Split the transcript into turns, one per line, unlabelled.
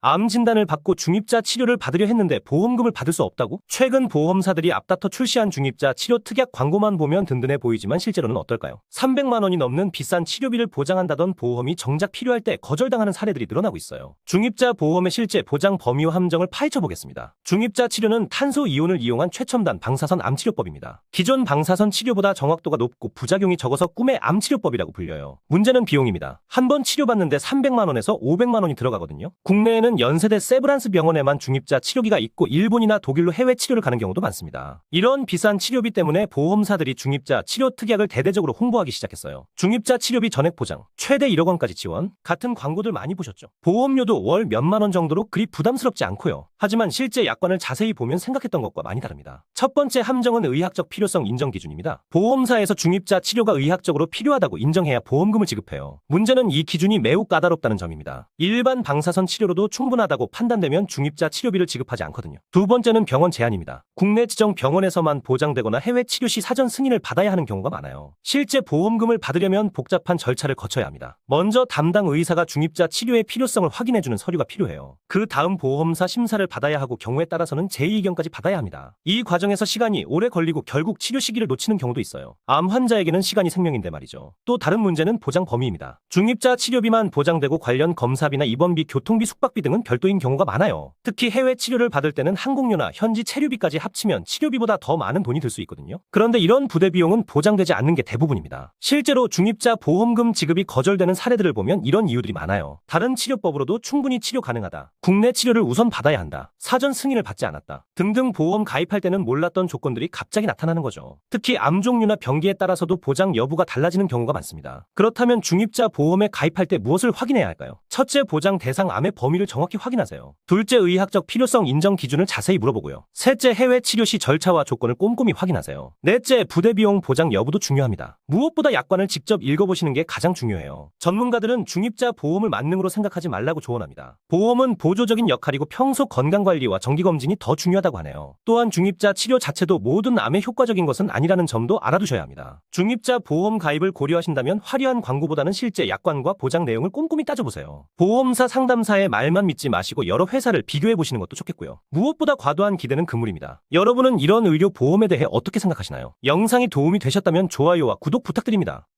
암 진단을 받고 중입자 치료를 받으려 했는데 보험금을 받을 수 없다고? 최근 보험사들이 앞다퉈 출시한 중입자 치료 특약 광고만 보면 든든해 보이지만 실제로는 어떨까요? 300만 원이 넘는 비싼 치료비를 보장한다던 보험이 정작 필요할 때 거절당하는 사례들이 늘어나고 있어요. 중입자 보험의 실제 보장 범위와 함정을 파헤쳐 보겠습니다. 중입자 치료는 탄소 이온을 이용한 최첨단 방사선 암 치료법입니다. 기존 방사선 치료보다 정확도가 높고 부작용이 적어서 꿈의 암 치료법이라고 불려요. 문제는 비용입니다. 한 번 치료받는데 300만 원에서 500만 원이 들어가거든요. 국내에는 연세대 세브란스 병원에만 중입자 치료기가 있고 일본이나 독일로 해외 치료를 가는 경우도 많습니다. 이런 비싼 치료비 때문에 보험사들이 중입자 치료 특약을 대대적으로 홍보하기 시작했어요. 중입자 치료비 전액 보장, 최대 1억 원까지 지원 같은 광고들 많이 보셨죠? 보험료도 월 몇만 원 정도로 그리 부담스럽지 않고요. 하지만 실제 약관을 자세히 보면 생각했던 것과 많이 다릅니다. 첫 번째 함정은 의학적 필요성 인정 기준입니다. 보험사에서 중입자 치료가 의학적으로 필요하다고 인정해야 보험금을 지급해요. 문제는 이 기준이 매우 까다롭다는 점입니다. 일반 방사선 치료로도 충분하다고 판단되면 중입자 치료비를 지급하지 않거든요. 두 번째는 병원 제한입니다. 국내 지정 병원에서만 보장되거나 해외 치료 시 사전 승인을 받아야 하는 경우가 많아요. 실제 보험금을 받으려면 복잡한 절차를 거쳐야 합니다. 먼저 담당 의사가 중입자 치료의 필요성을 확인해주는 서류가 필요해요. 그 다음 보험사 심사를 받아야 하고 경우에 따라서는 제2의견까지 받아야 합니다. 이 과정에서 시간이 오래 걸리고 결국 치료 시기를 놓치는 경우도 있어요. 암 환자에게는 시간이 생명인데 말이죠. 또 다른 문제는 보장 범위입니다. 중입자 치료비만 보장되고 관련 검사비나 입원비, 교통비, 숙박비 등은 별도인 경우가 많아요. 특히 해외 치료를 받을 때는 항공료나 현지 체류비까지 합치면 치료비보다 더 많은 돈이 들 수 있거든요. 그런데 이런 부대 비용은 보장되지 않는 게 대부분입니다. 실제로 중입자 보험금 지급이 거절되는 사례들을 보면 이런 이유들이 많아요. 다른 치료법으로도 충분히 치료 가능하다. 국내 치료를 우선 받아야 한다. 사전 승인을 받지 않았다. 등등 보험 가입할 때는 몰랐던 조건들이 갑자기 나타나는 거죠. 특히 암 종류나 병기에 따라서도 보장 여부가 달라지는 경우가 많습니다. 그렇다면 중입자 보험에 가입할 때 무엇을 확인해야 할까요? 첫째 보장 대상 암의 범위를 정 확히 확인하세요. 둘째 의학적 필요성 인정 기준을 자세히 물어보고요. 셋째 해외 치료 시 절차와 조건을 꼼꼼히 확인하세요. 넷째 부대 비용 보장 여부도 중요합니다. 무엇보다 약관을 직접 읽어보시는 게 가장 중요해요. 전문가들은 중입자 보험을 만능으로 생각하지 말라고 조언합니다. 보험은 보조적인 역할이고 평소 건강 관리와 정기 검진이 더 중요하다고 하네요. 또한 중입자 치료 자체도 모든 암에 효과적인 것은 아니라는 점도 알아두셔야 합니다. 중입자 보험 가입을 고려하신다면 화려한 광고보다는 실제 약관과 보장 내용을 꼼꼼히 따져보세요. 보험사 상담사의 말만 믿지 마시고 여러 회사를 비교해 보시는 것도 좋겠고요. 무엇보다 과도한 기대는 금물입니다. 여러분은 이런 의료 보험에 대해 어떻게 생각하시나요? 영상이 도움이 되셨다면 좋아요와 구독 부탁드립니다.